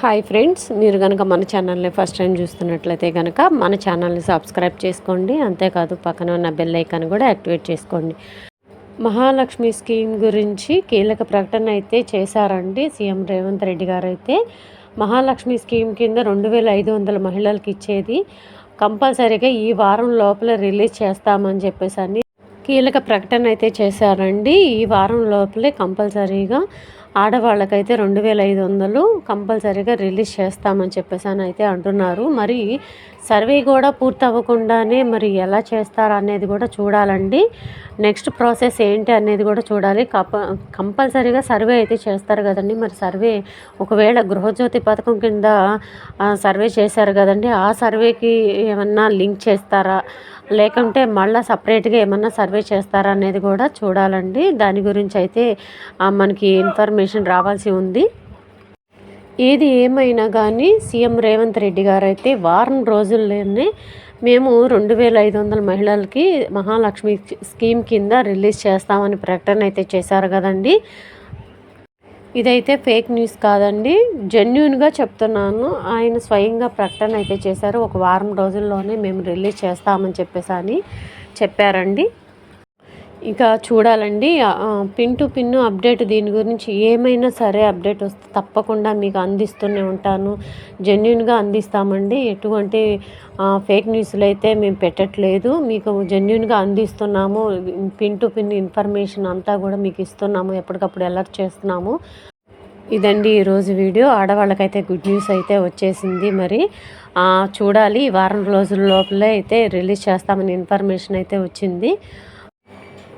Hi friends మీరు కనుక మన ఛానల్ని ఫస్ట్ టైం చూస్తున్నట్లయితే కనుక మన ఛానల్ని సబ్స్క్రైబ్ చేసుకోండి. అంతేకాదు పక్కన ఉన్న బెల్ ఐకాన్ కూడా యాక్టివేట్ చేసుకోండి. మహాలక్ష్మి స్కీమ్ గురించి కీలక ప్రకటన అయితే చేశారండి సీఎం రేవంత్ రెడ్డి గారు అయితే మహాలక్ష్మి స్కీమ్ కింద రెండు వేల ఐదు వందల మహిళలకు ఇచ్చేది. కంపల్సరీగా ఈ వారం లోపల రిలీజ్ చేస్తామని చెప్పేసి అన్ని కీలక ప్రకటన అయితే చేశారండి. ఈ వారం లోపలే కంపల్సరీగా ఆడవాళ్ళకైతే రెండు వేల ఐదు వందలు కంపల్సరీగా రిలీజ్ చేస్తామని చెప్పేసి అని అయితే అంటున్నారు. మరి సర్వే కూడా పూర్తి అవ్వకుండానే మరి ఎలా చేస్తారు అనేది కూడా చూడాలండి. నెక్స్ట్ ప్రాసెస్ ఏంటి అనేది కూడా చూడాలి. కప కంపల్సరీగా సర్వే అయితే చేస్తారు కదండి. మరి సర్వే ఒకవేళ గృహజ్యోతి పథకం కింద సర్వే చేశారు కదండి. ఆ సర్వేకి ఏమన్నా లింక్ చేస్తారా? లేకుంటే మళ్ళీ సపరేట్గా ఏమన్నా సర్వే చేస్తారా అనేది కూడా చూడాలండి. దాని గురించి అయితే మనకి ఇన్ఫర్మేషన్ రావాల్సి ఉంది. ఏది ఏమైనా కానీ సీఎం రేవంత్ రెడ్డి గారు అయితే వారం రోజుల్లోనే మేము రెండు వేల ఐదు వందల మహిళలకి మహాలక్ష్మి స్కీమ్ కింద రిలీజ్ చేస్తామని ప్రకటన అయితే చేశారు కదండి. ఇదైతే ఫేక్ న్యూస్ కాదండి. జెన్యున్గా చెప్తున్నాను. ఆయన స్వయంగా ప్రకటన అయితే చేశారు. ఒక వారం రోజుల్లోనే మేము రిలీజ్ చేస్తామని చెప్పేసి అని చెప్పారండి. ఇక చూడాలండి. పిన్ టు పిన్ అప్డేట్ దీని గురించి ఏమైనా సరే అప్డేట్ వస్తే తప్పకుండా మీకు అందిస్తూనే ఉంటాను. జెన్యున్గా అందిస్తామండి. ఎటువంటి ఫేక్ న్యూస్లు అయితే మేము పెట్టట్లేదు. మీకు జెన్యున్గా అందిస్తున్నాము. పిన్ టు పిన్ ఇన్ఫర్మేషన్ అంతా కూడా మీకు ఇస్తున్నాము. ఎప్పటికప్పుడు అలర్ట్ చేస్తున్నాము. ఇదండి ఈరోజు వీడియో. ఆడవాళ్ళకైతే గుడ్ న్యూస్ అయితే వచ్చేసింది మరి. చూడాలి. వారం రోజుల లోపలే అయితే రిలీజ్ చేస్తామని ఇన్ఫర్మేషన్ అయితే వచ్చింది.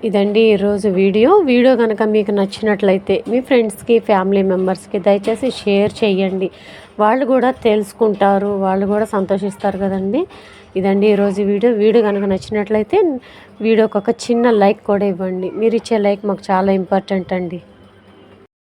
ఇదండి ఈరోజు వీడియో. వీడియో కనుక మీకు నచ్చినట్లయితే మీ ఫ్రెండ్స్కి ఫ్యామిలీ మెంబర్స్కి దయచేసి షేర్ చేయండి. వాళ్ళు కూడా తెలుసుకుంటారు వాళ్ళు కూడా సంతోషిస్తారు కదండి. ఇదండి ఈరోజు వీడియో. వీడియో కనుక నచ్చినట్లయితే వీడియోకి ఒక చిన్న లైక్ కూడా ఇవ్వండి. మీరు ఇచ్చే లైక్ మాకు చాలా ఇంపార్టెంట్ అండి.